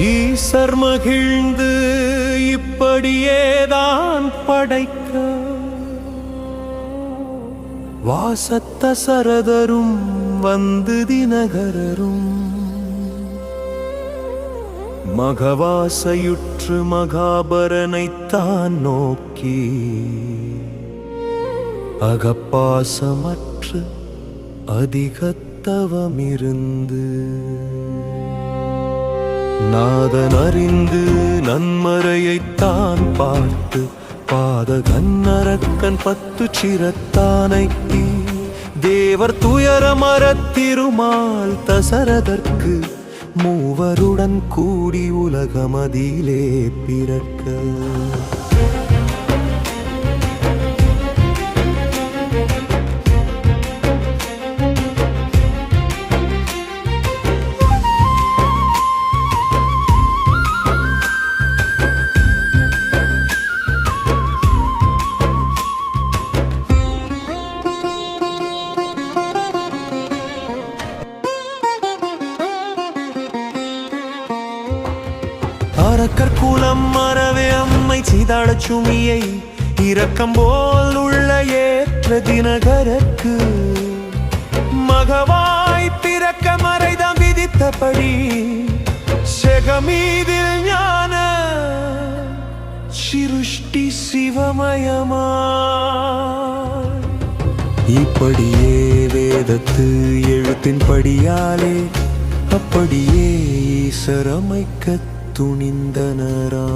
ஈசர் மகிழ்ந்து இப்படியேதான் படைக்க. வாசத்த சரதரும் வந்து தினகரரும். மகவாசையுற்று மகாபரனைத்தான் நோக்கி. அகப்பாசமற்று அதிகத்தவமிருந்து. நாதன் அறிந்து நன்மறையைத்தான் பார்த்து பாத கண்ணரக்கன் பத்து சிரத்தானை தேவர் துயரமரத் திருமால் தசரதற்கு மூவருடன் கூடி உலகமதியிலே பிறக்க. அரக்கர் மறவே அம்மை சீதாளச் சுமியை இரக்கம் போல் உள்ள ஏற்ற தினகரக்கு மகவாய் பிறக்க மறைதாம் விதித்தபடி செகமீதில் ஞான சிருஷ்டி சிவமயமா இப்படியே வேதத்து எழுத்தின் படியாலே அப்படியே ஈசரமைக்க துணிந்தனரா?